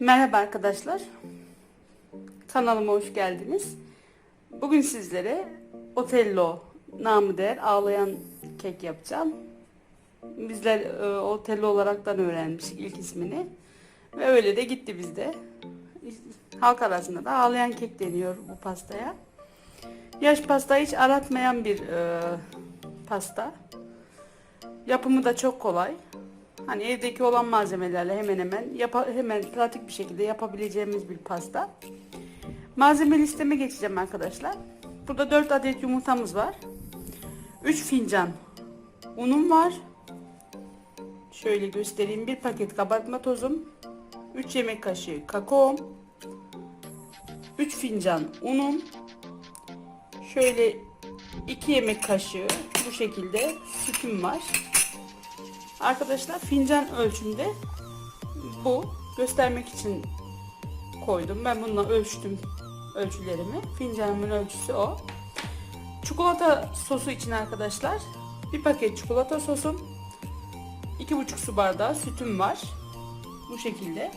Merhaba arkadaşlar. Kanalıma hoş geldiniz. Bugün sizlere Otello namı değer ağlayan kek yapacağım. Bizler e, Otello olaraktan öğrenmiştik ilk ismini. Ve öyle de gitti bizde. Halk arasında da ağlayan kek deniyor bu pastaya. Yaş pasta hiç aratmayan bir e, pasta. Yapımı da çok kolay. Hani evdeki olan malzemelerle hemen hemen yapa, hemen pratik bir şekilde yapabileceğimiz bir pasta. Malzeme listeme geçeceğim arkadaşlar. Burada 4 adet yumurtamız var. 3 fincan unum var. Şöyle göstereyim. Bir paket kabartma tozum. 3 yemek kaşığı kakaom. 3 fincan unum. Şöyle 2 yemek kaşığı bu şekilde sütüm var. Arkadaşlar fincan ölçümde bu. Göstermek için koydum. Ben bununla ölçtüm ölçülerimi. Fincanımın ölçüsü o. Çikolata sosu için arkadaşlar bir paket çikolata sosum, 2,5 su bardağı sütüm var. Bu şekilde.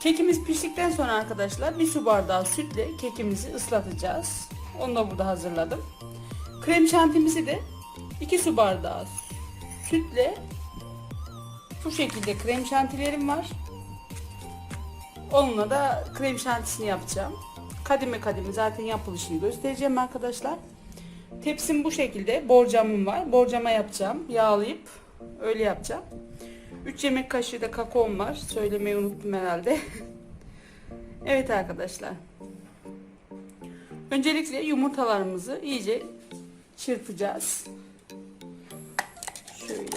Kekimiz piştikten sonra arkadaşlar bir su bardağı sütle kekimizi ıslatacağız. Onu da burada hazırladım. Krem şantimizi de 2 su bardağı sütle bu şekilde krem şantilerim var. Onunla da krem şantisini yapacağım. Kademe kademe zaten yapılışını göstereceğim arkadaşlar. Tepsim bu şekilde. Borcamım var. Borcama yapacağım. Yağlayıp öyle yapacağım. 3 yemek kaşığı da kakaom var. Söylemeyi unuttum herhalde. evet arkadaşlar. Öncelikle yumurtalarımızı iyice çırpacağız. Şöyle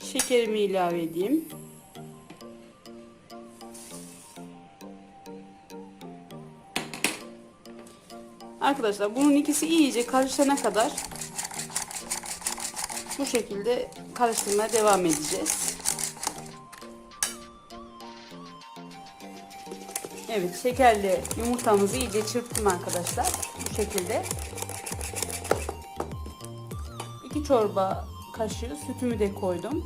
Şekerimi ilave edeyim. Arkadaşlar bunun ikisi iyice karışana kadar bu şekilde karıştırmaya devam edeceğiz. Evet şekerli yumurtamızı iyice çırptım arkadaşlar. Bu şekilde. 2 çorba kaşığı sütümü de koydum.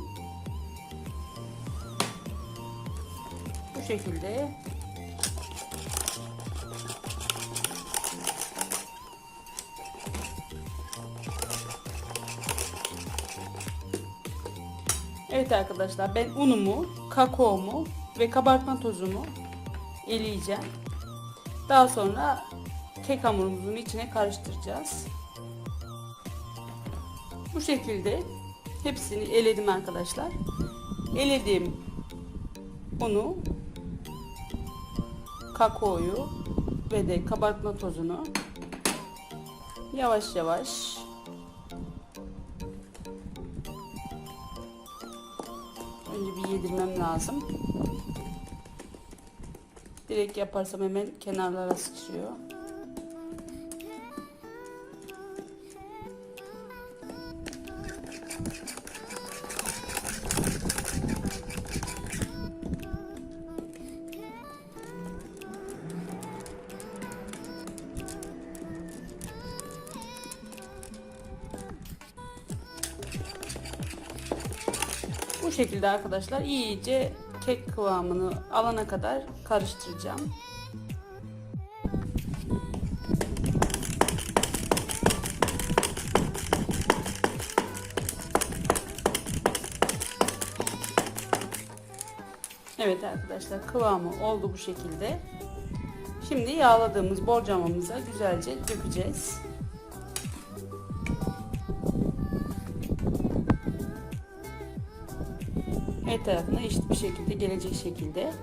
Bu şekilde Evet arkadaşlar ben unumu, kakaomu ve kabartma tozumu eleyeceğim. Daha sonra kek hamurumuzun içine karıştıracağız. Bu şekilde hepsini eledim arkadaşlar. Elediğim unu, kakaoyu ve de kabartma tozunu yavaş yavaş önce bir yedirmem lazım. Direkt yaparsam hemen kenarlara sıçrıyor. Bu şekilde arkadaşlar iyice kek kıvamını alana kadar karıştıracağım. Evet arkadaşlar kıvamı oldu bu şekilde. Şimdi yağladığımız borcamamıza güzelce dökeceğiz. Her tarafına eşit bir şekilde gelecek şekilde.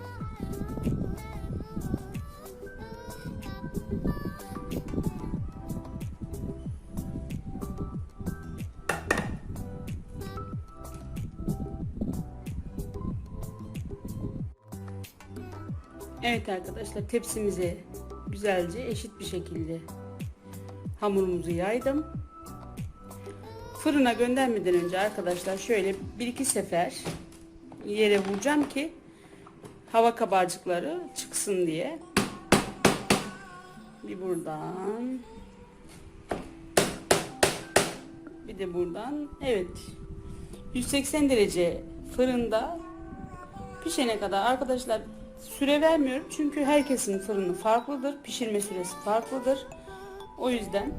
Evet arkadaşlar tepsimize güzelce eşit bir şekilde hamurumuzu yaydım. Fırına göndermeden önce arkadaşlar şöyle bir iki sefer yere vuracağım ki hava kabarcıkları çıksın diye. Bir buradan. Bir de buradan. Evet. 180 derece fırında pişene kadar arkadaşlar süre vermiyorum çünkü herkesin fırını farklıdır. Pişirme süresi farklıdır. O yüzden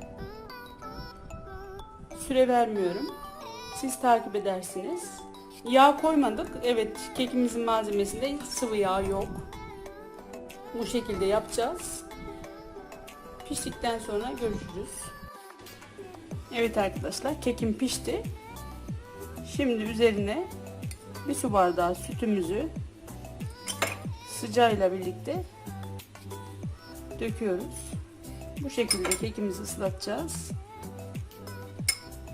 süre vermiyorum. Siz takip edersiniz. Yağ koymadık. Evet, kekimizin malzemesinde sıvı yağ yok. Bu şekilde yapacağız. Piştikten sonra görüşürüz. Evet arkadaşlar, kekim pişti. Şimdi üzerine bir su bardağı sütümüzü sıcağıyla birlikte döküyoruz. Bu şekilde kekimizi ıslatacağız.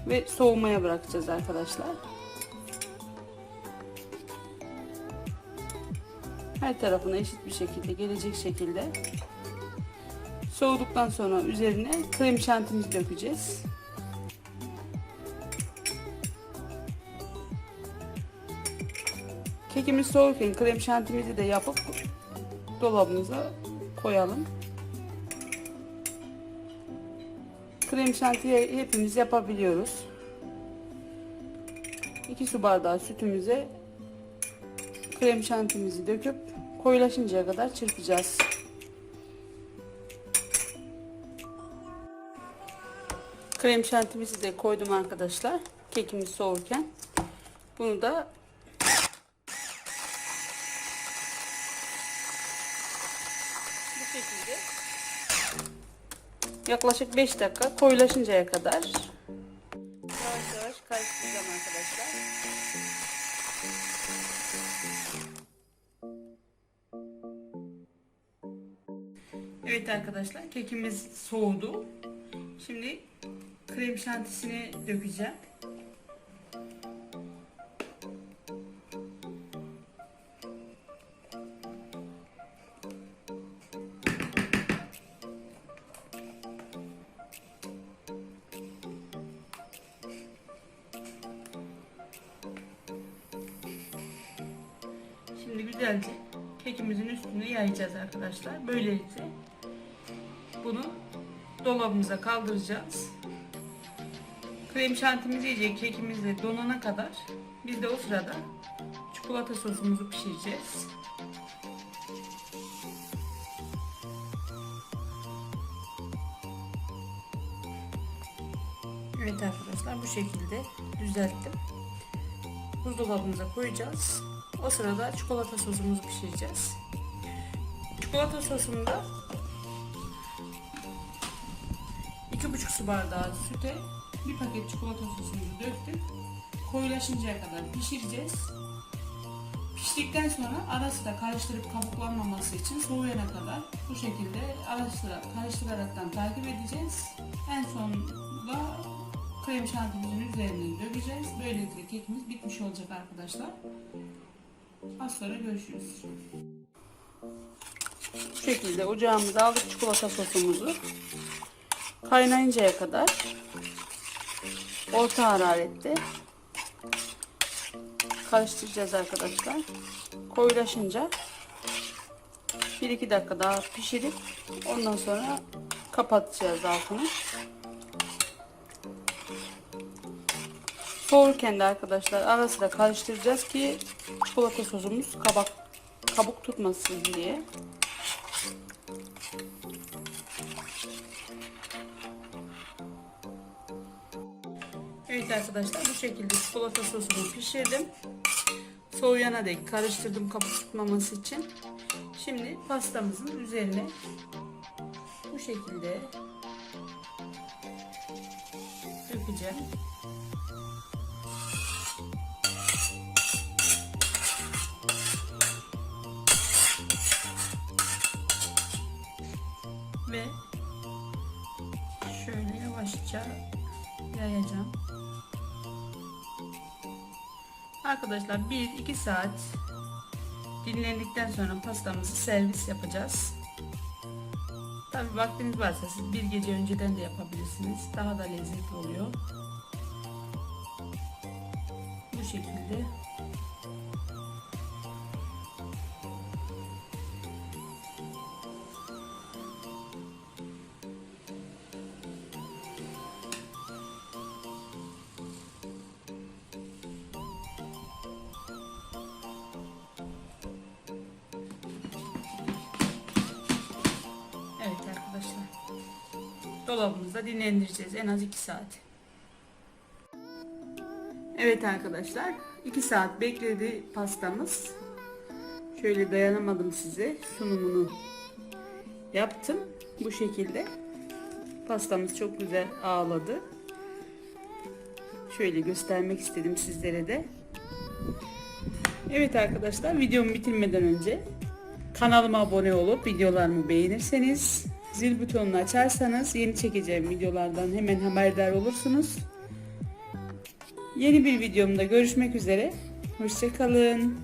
Ve soğumaya bırakacağız arkadaşlar. Her tarafına eşit bir şekilde gelecek şekilde soğuduktan sonra üzerine krem şantimizi dökeceğiz. Kekimiz soğurken krem şantimizi de yapıp dolabımıza koyalım. Krem şantiyi hepimiz yapabiliyoruz. 2 su bardağı sütümüze krem şantimizi döküp koyulaşıncaya kadar çırpacağız. Krem şantimizi de koydum arkadaşlar. Kekimiz soğurken. Bunu da bu şekilde yaklaşık 5 dakika koyulaşıncaya kadar arkadaşlar kekimiz soğudu. Şimdi krem şantisini dökeceğim. Şimdi güzelce kekimizin üstüne yayacağız arkadaşlar. Böylelikle bunu dolabımıza kaldıracağız. Krem şantimiz iyice kekimizle donana kadar biz de o sırada çikolata sosumuzu pişireceğiz. Evet arkadaşlar bu şekilde düzelttim. Buzdolabımıza koyacağız. O sırada çikolata sosumuzu pişireceğiz. Çikolata sosunda 2,5 su bardağı süte bir paket çikolata sosumuzu döktük. Koyulaşıncaya kadar pişireceğiz. Piştikten sonra ara sıra karıştırıp kabuklanmaması için soğuyana kadar bu şekilde ara sıra karıştıraraktan takip edeceğiz. En sonunda krem şantimizin üzerine dökeceğiz. Böylelikle kekimiz bitmiş olacak arkadaşlar. Az sonra görüşürüz. Bu şekilde ocağımıza aldık çikolata sosumuzu. Kaynayıncaya kadar orta hararette karıştıracağız arkadaşlar. Koyulaşınca 1-2 dakika daha pişirip ondan sonra kapatacağız altını. Soğurken de arkadaşlar ara sıra karıştıracağız ki çikolata sosumuz kabak kabuk tutmasın diye. Evet arkadaşlar bu şekilde çikolata sosunu pişirdim. Soğuyana dek karıştırdım kabuk tutmaması için. Şimdi pastamızın üzerine bu şekilde dökeceğim. Ve şöyle yavaşça yayacağım. Arkadaşlar 1-2 saat dinlendikten sonra pastamızı servis yapacağız. Tabi vaktiniz varsa siz bir gece önceden de yapabilirsiniz. Daha da lezzetli oluyor. Bu şekilde dolabımızda dinlendireceğiz en az 2 saat. Evet arkadaşlar 2 saat bekledi pastamız. Şöyle dayanamadım size sunumunu yaptım bu şekilde. Pastamız çok güzel ağladı. Şöyle göstermek istedim sizlere de. Evet arkadaşlar videomu bitirmeden önce kanalıma abone olup videolarımı beğenirseniz zil butonunu açarsanız yeni çekeceğim videolardan hemen haberdar olursunuz. Yeni bir videomda görüşmek üzere. Hoşçakalın.